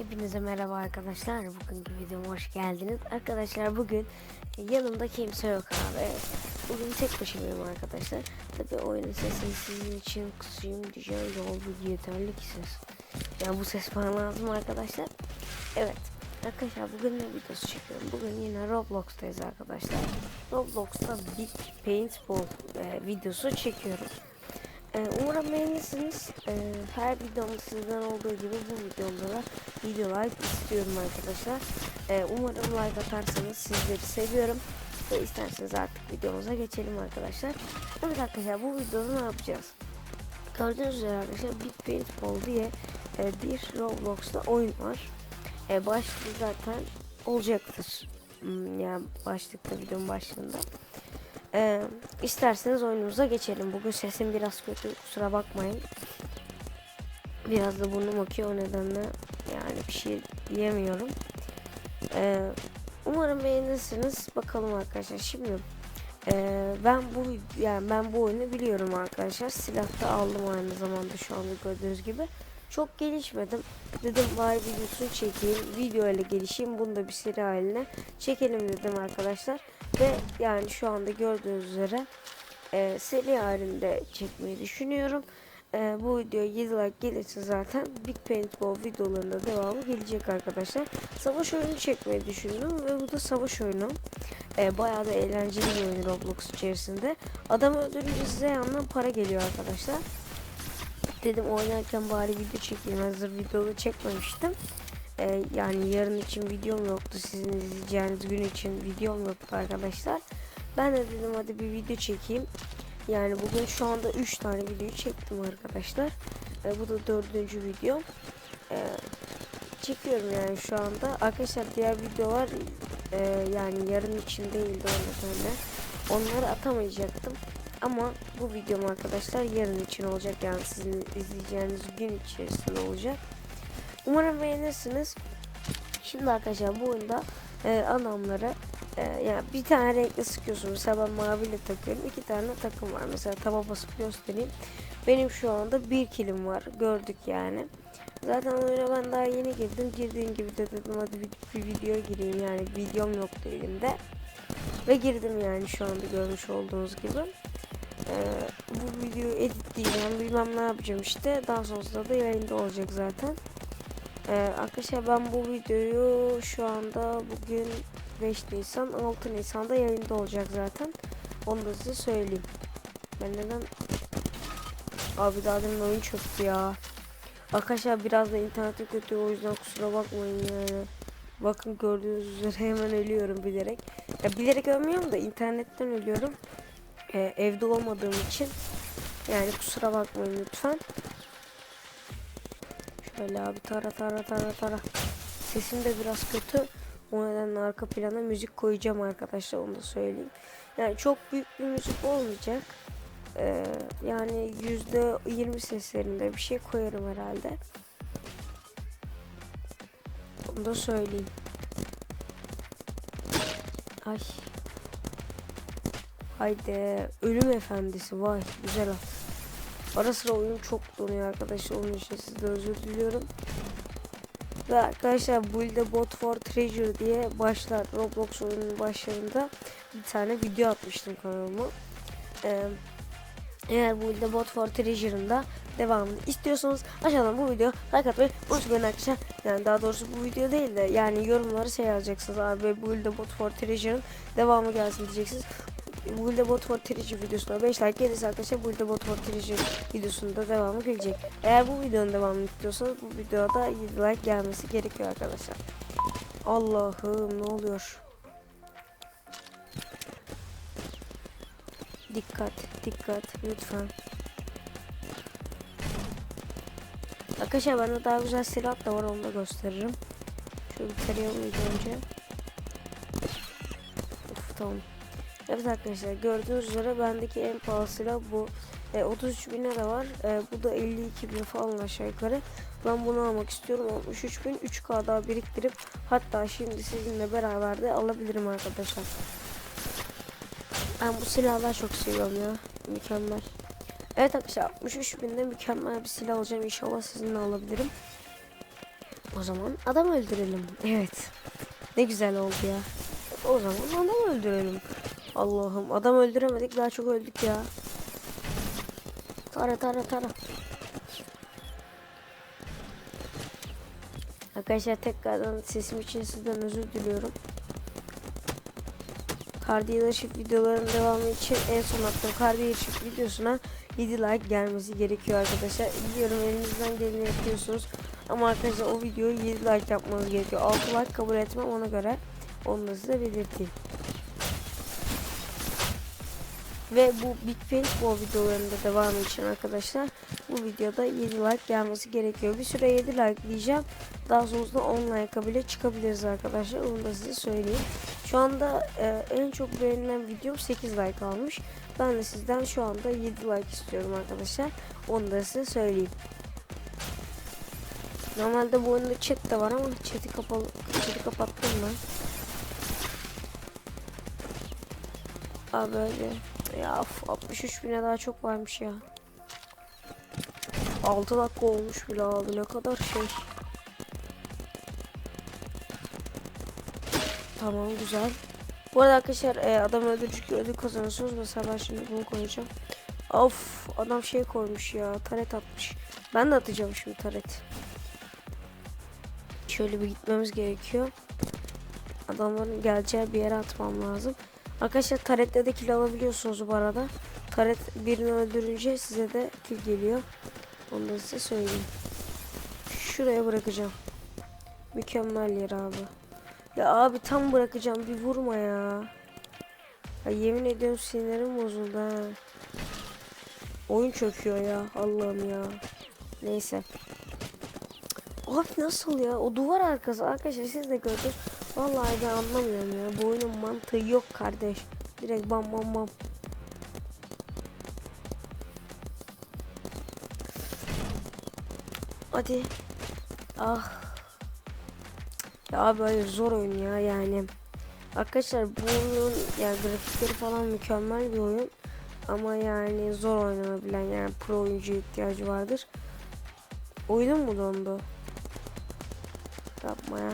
Hepinize merhaba arkadaşlar. Bugünkü videoma hoş geldiniz. Arkadaşlar bugün yanımda kimse yok abi. Bugün tek başımayım arkadaşlar. Tabi oyunun sesini sizin için kısayım diyeceğim oldu yeterli ki ses. Yani bu ses bana lazım arkadaşlar. Evet. Arkadaşlar bugün ne videosu çekiyorum? Bugün yine Roblox'tayız arkadaşlar. Roblox'ta Big Paintball e, videosu çekiyorum. Ee, umarım beğenirsiniz. Ee, her videomda sizden olduğu gibi bu videomda da video like istiyorum arkadaşlar. Ee, umarım like atarsanız sizleri seviyorum. Ve isterseniz artık videomuza geçelim arkadaşlar. Evet arkadaşlar bu videoda ne yapacağız? Gördüğünüz üzere arkadaşlar Big Paintball diye e, bir Roblox'ta oyun var. E, başlığı zaten olacaktır. Hmm, yani başlıkta videonun başlığında. Ee, isterseniz oyunumuza geçelim. Bugün sesim biraz kötü kusura bakmayın. Biraz da burnum akıyor o nedenle yani bir şey diyemiyorum. Ee, umarım beğenirsiniz. Bakalım arkadaşlar. Şimdi e, ben bu yani ben bu oyunu biliyorum arkadaşlar. Silah da aldım aynı zamanda şu anda gördüğünüz gibi. Çok gelişmedim. Dedim bari videosunu çekeyim. Video ile gelişeyim. Bunu da bir seri haline çekelim dedim arkadaşlar. Ve yani şu anda gördüğünüz üzere e, seri halinde çekmeyi düşünüyorum. E, bu video 7 like gelirse zaten Big Paintball videolarında devamı gelecek arkadaşlar. Savaş oyunu çekmeyi düşündüm ve bu da savaş oyunu. E, bayağı da eğlenceli bir oyun Roblox içerisinde. Adam öldürünce size yandan para geliyor arkadaşlar. Dedim oynarken bari video çekeyim. Hazır videoda çekmemiştim. Ee, yani yarın için videom yoktu. Sizin izleyeceğiniz gün için videom yoktu arkadaşlar. Ben de dedim hadi bir video çekeyim. Yani bugün şu anda 3 tane video çektim arkadaşlar. Ee, bu da dördüncü video. Ee, çekiyorum yani şu anda. Arkadaşlar diğer videolar e, yani yarın için değildi o nedenle. Onları atamayacaktım. Ama bu videom arkadaşlar yarın için olacak yani sizin izleyeceğiniz gün içerisinde olacak. Umarım beğenirsiniz. Şimdi arkadaşlar bu oyunda e, adamları e, yani bir tane renkle sıkıyorsun. Mesela ben maviyle takıyorum. iki tane takım var. Mesela taba basıp göstereyim. Benim şu anda bir kilim var. Gördük yani. Zaten oyuna ben daha yeni girdim. Girdiğim gibi de dedim hadi bir, bir video gireyim yani videom yoktu elimde. Ve girdim yani şu anda görmüş olduğunuz gibi. Ee, bu videoyu editleyeceğim bilmem ne yapacağım işte. Daha sonrasında da yayında olacak zaten. Ee, arkadaşlar ben bu videoyu şu anda bugün 5 Nisan 6 Nisan'da yayında olacak zaten. Onu da size söyleyeyim. Ben neden Abi daha demin oyun çöktü ya. Arkadaşlar biraz da internetim kötü o yüzden kusura bakmayın yani. Bakın gördüğünüz üzere hemen ölüyorum bilerek. Ya bilerek ölmüyorum da internetten ölüyorum. Ee, evde olmadığım için. Yani kusura bakmayın lütfen. Şöyle abi tara tara tara tara. Sesim de biraz kötü. O nedenle arka plana müzik koyacağım arkadaşlar onu da söyleyeyim. Yani çok büyük bir müzik olmayacak. Ee, yani yüzde yirmi seslerinde bir şey koyarım herhalde. Onu da söyleyeyim. Ay. Haydi ölüm efendisi vay güzel at. Ara sıra oyun çok donuyor arkadaşlar onun için sizden özür diliyorum. Ve arkadaşlar Build a Bot for Treasure diye başlar Roblox oyunun başlarında bir tane video atmıştım kanalıma. Ee, eğer Build a Bot for Treasure'ın da devamını istiyorsanız aşağıdan bu video like atmayı unutmayın arkadaşlar. Yani daha doğrusu bu video değil de yani yorumları şey yazacaksınız abi Build a Bot for Treasure'ın devamı gelsin diyeceksiniz. Build Bot for Treasure videosuna 5 like gelirse arkadaşlar Build Bot for Treasure videosunda devamı gelecek. Eğer bu videonun devamını istiyorsanız bu videoda 7 like gelmesi gerekiyor arkadaşlar. Allah'ım ne oluyor? Dikkat, dikkat lütfen. Arkadaşlar bende daha güzel silah da var onu da gösteririm. Şöyle bir önce. Of tamam. Evet arkadaşlar gördüğünüz üzere bendeki en pahalı silah bu. E, 33 bin lira var. E, bu da 52 bin falan aşağı yukarı. Ben bunu almak istiyorum. 63 bin 3K daha biriktirip hatta şimdi sizinle beraber de alabilirim arkadaşlar. Ben bu silahlar çok seviyorum ya. Mükemmel. Evet arkadaşlar 63 binde mükemmel bir silah alacağım. İnşallah sizinle alabilirim. O zaman adam öldürelim. Evet. Ne güzel oldu ya. O zaman adam öldürelim. Allah'ım adam öldüremedik daha çok öldük ya. Tara tara tara. Arkadaşlar tekrardan sesim için sizden özür diliyorum. Car videoların devamı için en son attığım Car videosuna 7 like gelmesi gerekiyor arkadaşlar. Biliyorum elinizden geleni yapıyorsunuz. Ama arkadaşlar o videoyu 7 like yapmanız gerekiyor. 6 like kabul etmem ona göre. Onu da size belirteyim. Ve bu Big Paintball videolarında devamı için arkadaşlar bu videoda 7 like gelmesi gerekiyor. Bir süre 7 like diyeceğim. Daha sonrasında 10 like'a bile çıkabiliriz arkadaşlar. Onu da size söyleyeyim. Şu anda e, en çok beğenilen videom 8 like almış. Ben de sizden şu anda 7 like istiyorum arkadaşlar. Onu da size söyleyeyim. Normalde bu oyunda chat de var ama chat'i kapalı chat'i kapattım ben. Abi öyle. Ya of, 63 bine daha çok varmış ya. 6 dakika olmuş bile abi ne kadar şey. Tamam güzel. Bu arada arkadaşlar e, adam öldürücü ödül kazanıyorsunuz. Mesela ben şimdi bunu koyacağım. Of adam şey koymuş ya taret atmış. Ben de atacağım şimdi taret. Şöyle bir gitmemiz gerekiyor. Adamların geleceği bir yere atmam lazım. Arkadaşlar taretle de kill alabiliyorsunuz bu arada. Taret birini öldürünce size de kill geliyor. Onu da size söyleyeyim. Şuraya bırakacağım. Mükemmel yer abi. Ya abi tam bırakacağım bir vurma ya. Ya yemin ediyorum sinirim bozuldu ha. Oyun çöküyor ya Allah'ım ya. Neyse. Abi nasıl ya? O duvar arkası arkadaşlar siz de gördünüz. Vallahi ben anlamıyorum ya. Bu oyunun mantığı yok kardeş. Direkt bam bam bam. Hadi. Ah. Ya abi hayır zor oyun ya yani. Arkadaşlar bu oyunun yani grafikleri falan mükemmel bir oyun. Ama yani zor oynanabilen yani pro oyuncu ihtiyacı vardır. Oyunun mu dondu? Yapma ya.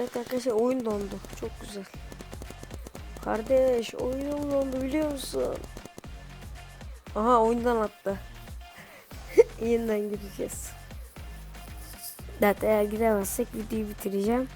Evet arkadaşlar oyun dondu. Çok güzel. Kardeş oyunum dondu biliyor musun? Aha oyundan attı. Yeniden gireceğiz. Evet eğer giremezsek videoyu bitireceğim.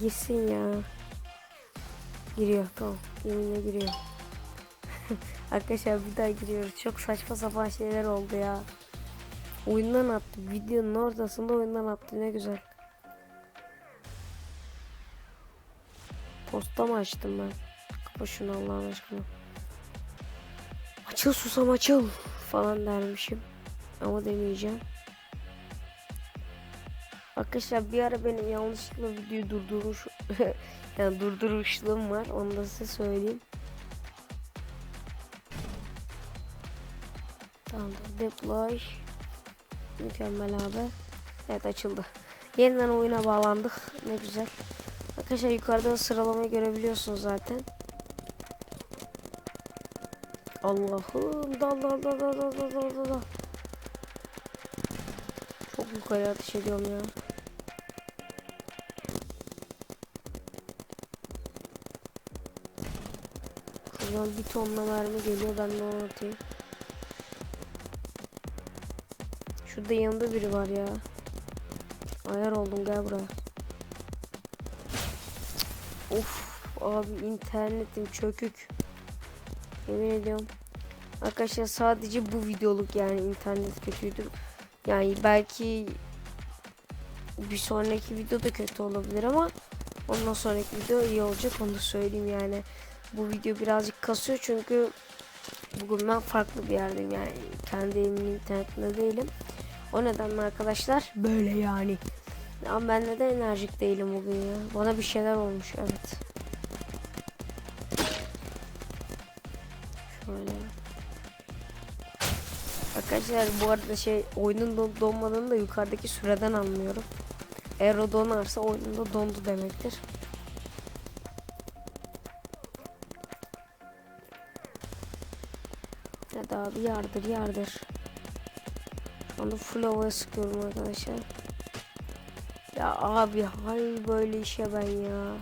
Girsin ya. Giriyor tamam. Yeminle giriyor. Arkadaşlar bir daha giriyoruz. Çok saçma sapan şeyler oldu ya. Oyundan attı. Videonun ortasında oyundan attı. Ne güzel. Posta mı açtım ben? Kapa şunu Allah'ın aşkına. Açıl susam açıl falan dermişim. Ama demeyeceğim. Arkadaşlar bir ara benim yanlışlıkla videoyu durdurmuş yani durdurmuşluğum var. Onu da size söyleyeyim. Tamam deploy. Mükemmel abi. Evet açıldı. Yeniden oyuna bağlandık. Ne güzel. Arkadaşlar yukarıda sıralamayı görebiliyorsunuz zaten. Allah'ım dal dal dal dal dal dal dal dal. Çok yukarı ateş ediyorum ya. Şuradan bir tonla mermi geliyor ben de onu atayım. Şurada yanında biri var ya. Ayar oldum gel buraya. Of abi internetim çökük. Yemin ediyorum. Arkadaşlar sadece bu videoluk yani internet kötüydü. Yani belki bir sonraki video da kötü olabilir ama ondan sonraki video iyi olacak onu da söyleyeyim yani. Bu video birazcık kasıyor çünkü bugün ben farklı bir yerdeyim yani kendi evimin internetinde değilim. O nedenle arkadaşlar böyle yani. Ama ben neden enerjik değilim bugün ya. Bana bir şeyler olmuş evet. Şöyle. Arkadaşlar bu arada şey oyunun don donmadığını da yukarıdaki süreden anlıyorum. Eğer o donarsa oyunun dondu demektir. Hadi abi yardır yardır. Şu anda full havaya sıkıyorum arkadaşlar. Ya abi hay böyle işe ben ya.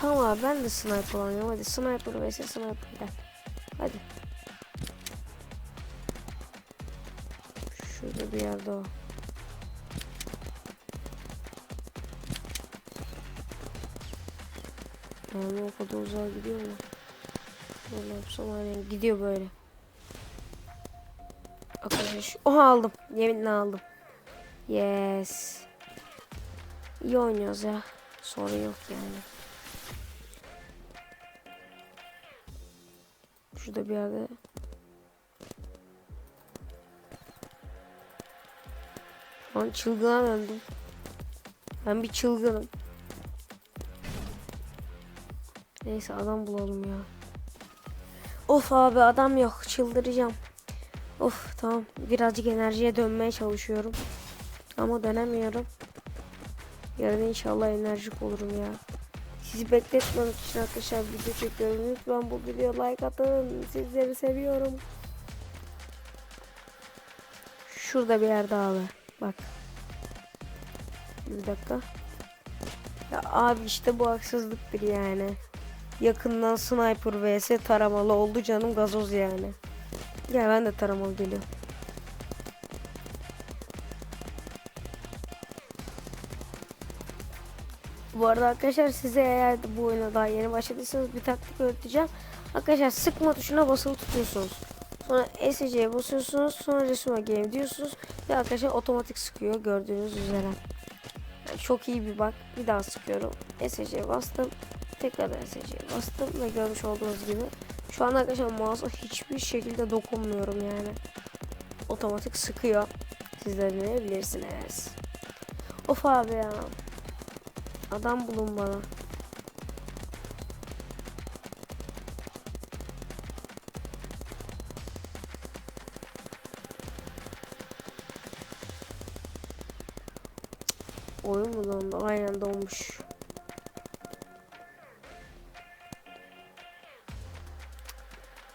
Tamam abi ben de sniper oynuyorum. Hadi sniper vs sniper gel. Hadi. Şurada bir yerde o. Yani o kadar uzağa gidiyor mu? Böyle yapsam gidiyor böyle. Arkadaşlar. Oha aldım. Yeminle aldım. Yes. İyi oynuyoruz ya. Sorun yok yani. Şurada bir yerde. Lan çılgına döndüm. Ben bir çılgınım. Neyse adam bulalım ya. Of abi adam yok. Çıldıracağım. Of tamam. Birazcık enerjiye dönmeye çalışıyorum. Ama dönemiyorum. Yarın inşallah enerjik olurum ya. Sizi bekletmemek için arkadaşlar video çekiyorum. Lütfen bu videoya like atın. Sizleri seviyorum. Şurada bir yerde abi. Bak. Bir dakika. Ya abi işte bu haksızlıktır yani. Yakından sniper vs taramalı oldu canım gazoz yani. Gel ben de taramalı geliyorum. Bu arada arkadaşlar size eğer bu oyuna daha yeni başladıysanız bir taktik öğreteceğim. Arkadaşlar sıkma tuşuna basılı tutuyorsunuz. Sonra SC'ye basıyorsunuz. Sonra resume game diyorsunuz. Ve arkadaşlar otomatik sıkıyor gördüğünüz üzere. Yani çok iyi bir bak. Bir daha sıkıyorum. SC'ye bastım. Tekrar SC'ye bastım ve görmüş olduğunuz gibi. Şu an arkadaşlar mouse'a hiçbir şekilde dokunmuyorum yani. Otomatik sıkıyor. Siz de deneyebilirsiniz. Of abi ya. Adam bulun bana. Oyun mu dondu? Aynen donmuş.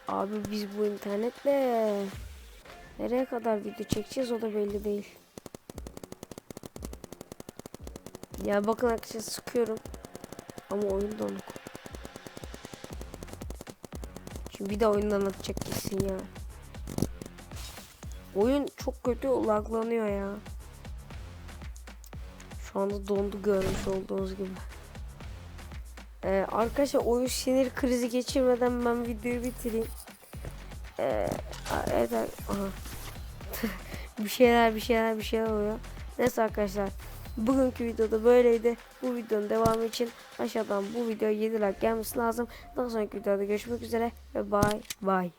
Abi biz bu internetle nereye kadar video çekeceğiz o da belli değil. Ya bakın arkadaşlar sıkıyorum. Ama oyun donuk. Şimdi bir de oyundan atacak kesin ya. Oyun çok kötü laglanıyor ya. Şu anda dondu görmüş olduğunuz gibi. Ee, arkadaşlar oyun sinir krizi geçirmeden ben videoyu bitireyim. Ee, evet aha. bir şeyler bir şeyler bir şeyler oluyor. Neyse arkadaşlar. Bugünkü videoda böyleydi. Bu videonun devamı için aşağıdan bu videoya 7 like gelmesi lazım. Daha sonraki videoda görüşmek üzere ve bye bye.